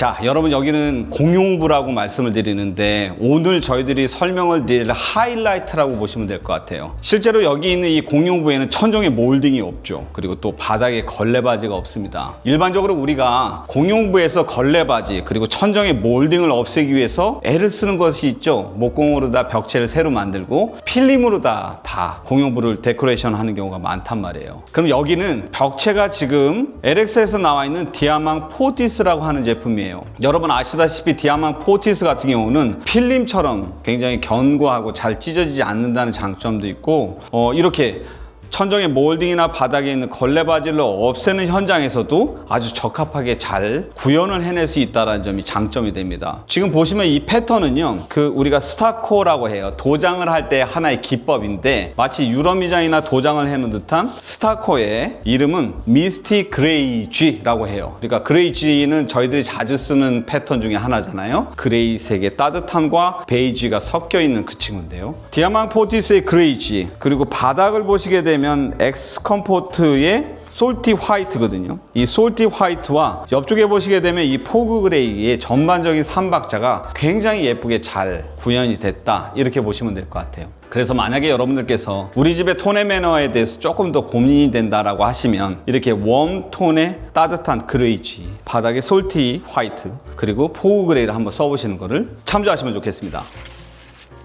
자, 여러분 여기는 공용부라고 말씀을 드리는데 오늘 저희들이 설명을 드릴 하이라이트라고 보시면 될 것 같아요. 실제로 여기 있는 이 공용부에는 천정에 몰딩이 없죠. 그리고 또 바닥에 걸레바지가 없습니다. 일반적으로 우리가 공용부에서 걸레바지 그리고 천정에 몰딩을 없애기 위해서 애를 쓰는 것이 있죠. 목공으로 다 벽체를 새로 만들고 필름으로 다, 다 공용부를 데코레이션 하는 경우가 많단 말이에요. 그럼 여기는 벽체가 지금 LX에서 나와 있는 디아망 포티스라고 하는 제품이에요. 여러분 아시다시피 디아망 포티스 같은 경우는 필름처럼 굉장히 견고하고 잘 찢어지지 않는다는 장점도 있고 어, 이렇게 천정의 몰딩이나 바닥에 있는 걸레바지를 없애는 현장에서도 아주 적합하게 잘 구현을 해낼 수 있다는 점이 장점이 됩니다. 지금 보시면 이 패턴은요, 그 우리가 스타코라고 해요. 도장을 할 때 하나의 기법인데 마치 유럽 미장이나 도장을 해놓은 듯한 스타코의 이름은 미스티 그레이지라고 해요. 그러니까 그레이지는 저희들이 자주 쓰는 패턴 중에 하나잖아요. 그레이색의 따뜻함과 베이지가 섞여 있는 그 친구인데요. 디아망 포티스의 그레이지 그리고 바닥을 보시게 되면 엑스 컴포트의 솔티 화이트거든요. 이 솔티 화이트와 옆쪽에 보시게 되면 이 포그 그레이의 전반적인 삼박자가 굉장히 예쁘게 잘 구현이 됐다. 이렇게 보시면 될 것 같아요. 그래서 만약에 여러분들께서 우리 집의 톤의 매너에 대해서 조금 더 고민이 된다라고 하시면 이렇게 웜 톤의 따뜻한 그레이지, 바닥에 솔티 화이트, 그리고 포그 그레이를 한번 써보시는 것을 참조하시면 좋겠습니다.